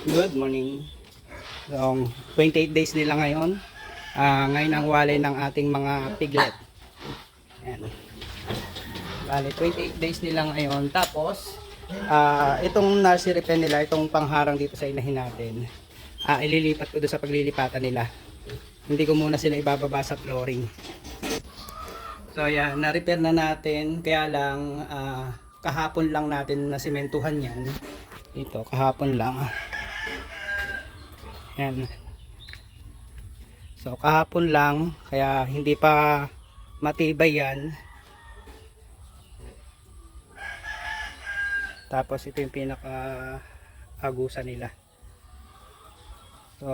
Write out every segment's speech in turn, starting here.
Good morning. So, 28 days nila ngayon. Ah, ngayon ang wali ng ating mga piglet. Ayan. Bale, 28 days nila ngayon. Tapos, ah, itong nursery pen nila, itong pangharang dito sa inahin natin, ah, ililipat ko doon sa paglilipatan nila. Hindi ko muna sila ibababa sa flooring. So, ayan, na-repair na natin. Kaya lang, ah, kahapon lang natin na sementuhan yan. Ito, kahapon lang. Yan. So, kahapon lang, kaya hindi pa matibay yan. Tapos, ito yung pinaka agusa nila. So,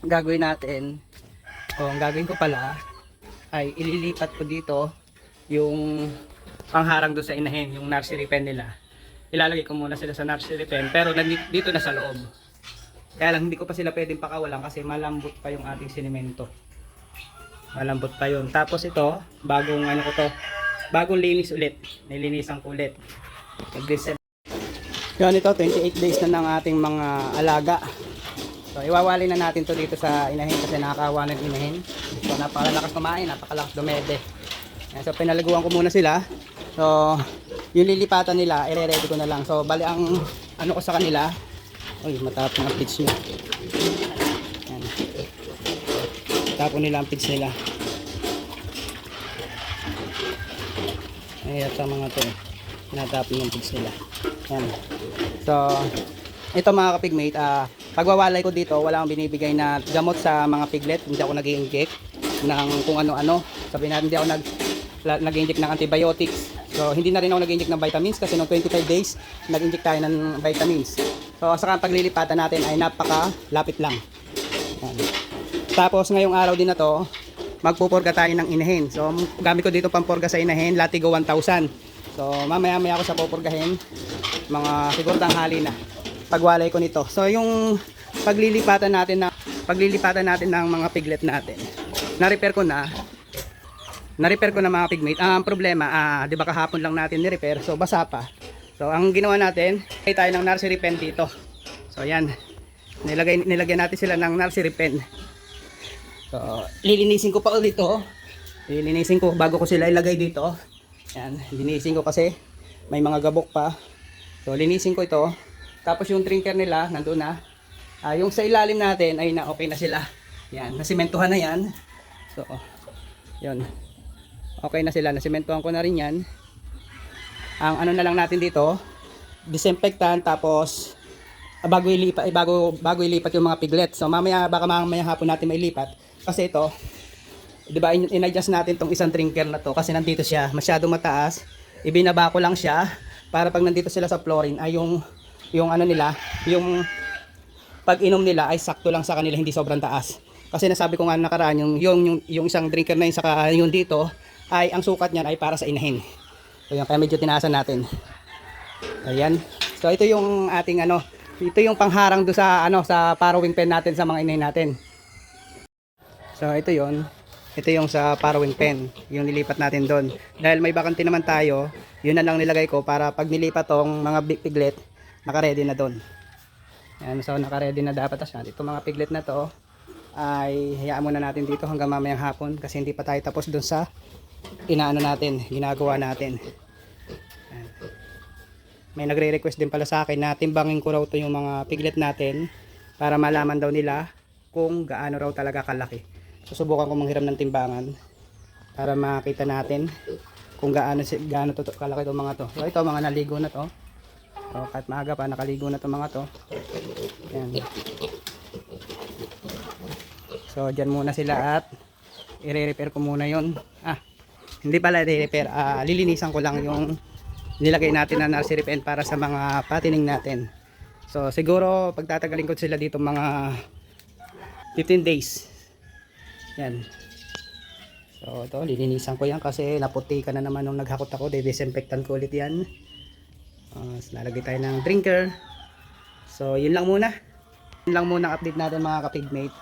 gagawin natin, o ang gagawin ko pala, ay ililipat ko dito yung pangharang doon sa inahin, yung nursery pen nila. Ilalagay ko muna sila sa nursery pen, pero dito na sa loob. Kaya lang hindi ko pa sila pwedeng pakawalan kasi malambot pa yung ating sinimento. Malambot pa yun. Tapos ito, bagong ano ko to, bagong linis ulit. Nilinisan ko ulit. Nag-design. Yun ito, 28 days na ng ating mga alaga. So, iwawali na natin to dito sa inahin kasi nakakawa ng inahin. So, napakalakas kumain, napakalakas dumede. Yan, so, pinaliguan ko muna sila. So, yung lilipatan nila, ire-ready ko na lang. So, bali ang ano ko sa kanila, Uy, matapon ang pitch niya. Yan. Tapon nila ang pitch nila. Ayan sa mga to. Natapon yung pitch nila. Yan. So, ito mga kapigmate, ah, pagwawalay ko dito, wala akong binibigay na gamot sa mga piglet. Hindi ako nag inject ng kung ano-ano. Sabi natin, hindi ako nag nag-inject ng antibiotics. So, hindi na rin ako nag-inject ng vitamins kasi noong 25 days, nag-inject tayo ng vitamins. So, sa paglilipatan natin ay napaka-lapit lang. Yan. Tapos, ngayong araw din na to, magpupurga tayo ng inahin. So, gamit ko dito pampurga sa inahin, Latigo 1000. So, mamaya-maya ako sa pupurgahin, mga siguro tanghali na. Pagwalay ko nito. So, yung paglilipatan natin na paglilipatan natin ng mga piglet natin. Na-repair ko na. Na-repair ko na mga pigmate. Ang problema, ah, 'di ba kahapon lang natin ni-repair, so basa pa. So, ang ginawa natin, ay tayo ng nursery pen dito. So, ayan. Nilagay, nilagyan natin sila ng nursery pen. So, lilinisin ko pa ulit ito. Lilinisin ko bago ko sila ilagay dito. Ayan, linisin ko kasi may mga gabok pa. So, linisin ko ito. Tapos yung drinker nila, nandun na. Ah, yung sa ilalim natin ay na okay na sila. Yan, nasimentuhan na yan. So, yun. Okay na sila, nasimentuhan ko na rin yan. Ang ano na lang natin dito, disinfectant tapos ah, bago ilipat eh, bago bago ilipat yung mga piglet. So mamaya baka mamaya hapon natin mailipat kasi ito 'di ba in- in-adjust natin tong isang drinker na to kasi nandito siya, masyado mataas. Ibinaba ko lang siya para pag nandito sila sa flooring ay yung yung ano nila, yung pag inom nila ay sakto lang sa kanila, hindi sobrang taas. Kasi nasabi ko nga nakaraan yung yung yung, yung isang drinker na yun saka yung dito ay ang sukat niyan ay para sa inahin. Yan, kaya medyo tinaasan natin. Ayan. So ito yung ating ano, ito yung pangharang do sa ano sa parawing pen natin sa mga inahin natin. So ito yon. Ito yung sa parawing pen, yung nilipat natin doon. Dahil may bakante naman tayo, yun na lang nilagay ko para pag nilipat tong mga big piglet, naka-ready na doon. Yan, so naka-ready na dapat as Ito mga piglet na to ay hayaan muna natin dito hanggang mamayang hapon kasi hindi pa tayo tapos doon sa inaano natin, ginagawa natin. May nagre-request din pala sa akin na timbangin ko raw to yung mga piglet natin para malaman daw nila kung gaano raw talaga kalaki. Susubukan ko manghiram ng timbangan para makita natin kung gaano gaano to, kalaki itong mga to. So ito mga naligo na to. So, kahit maaga pa nakaligo na to mga to. Yan. So diyan muna sila at i-repair ko muna 'yon. Ah, hindi pala i-repair, ah, lilinisan ko lang yung nilagay natin na nursery pen para sa mga patining natin. So siguro pagtatagalin ko sila dito mga 15 days. Yan. So ito, lilinisan ko yan kasi naputi ka na naman nung naghakot ako. Disinfectant ko ulit yan. Uh, lalagay tayo ng drinker. So yun lang muna. Yun lang muna update natin mga kapigmate.